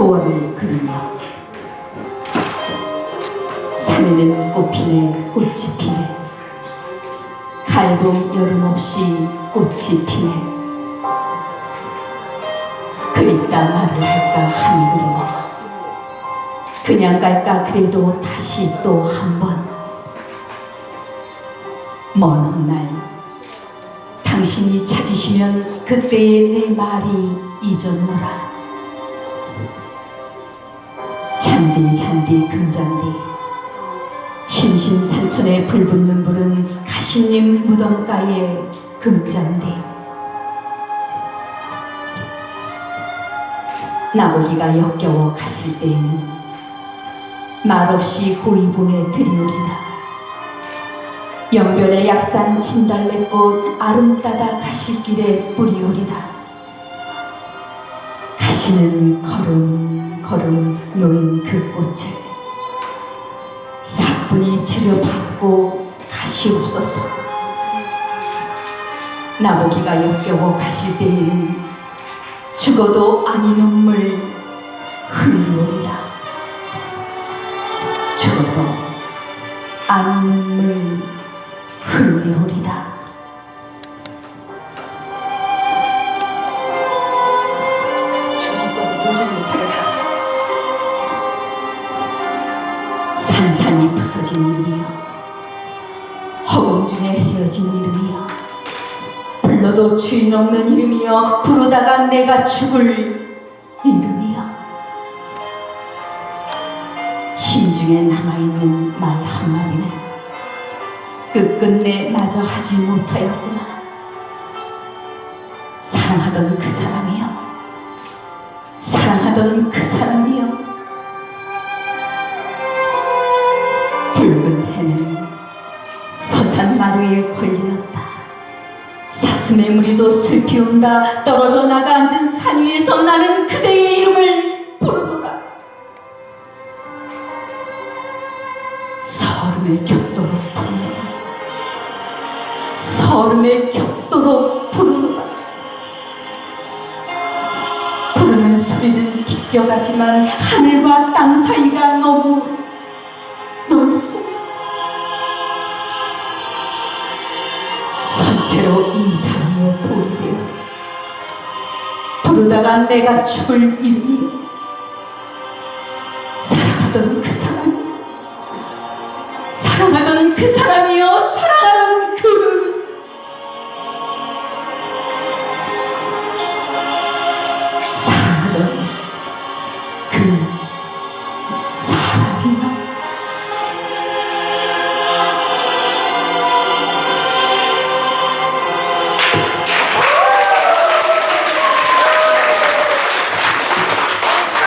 소원을 그리며 산에는 꽃피네 꽃이 피네. 갈봄 여름 없이 꽃이 피네. 그립다 말을 할까 한 그리워 그냥 갈까 그래도 다시 또 한 번. 먼 훗날 당신이 찾으시면 그때의 내 말이 잊었노라 잔디 잔디 금잔디. 신신산천에 불붙는 불은 가시님 무덤가에 금잔디. 나보기가 역겨워 가실 때에는 말없이 고이분에 드리우리다. 영변의 약산 진달래꽃 아름따다 가실 길에 뿌리우리다. 가시는 걸음 걸음 놓인 그 꽃을 사뿐히 치료받고 가시옵소서 나보기가 역겨워 가실 때에는 죽어도 아니 눈물 흘리오리다 죽어도 아니 눈물 산산이 부서진 이름이여 허공 중에 헤어진 이름이여 불러도 주인 없는 이름이여 부르다가 내가 죽을 이름이여 심중에 남아있는 말 한마디는 끝끝내 마저 하지 못하였구나. 사랑하던 그 사람이여 사랑하던 그 사람이여 마루에 걸렸다. 사슴의 무리도 슬피 온다. 떨어져 나가 앉은 산 위에서 나는 그대의 이름을 부르노라 서름의 격도로 부르노라 서름의 격도로 부르노라 부르는 소리는 비껴가지만 하늘과 땅 사이가 너무 그대로 이 장에 보이리라. 부르다가 내가 죽을 이름이 사랑하던 그 사람 사랑하던 그 사람이 그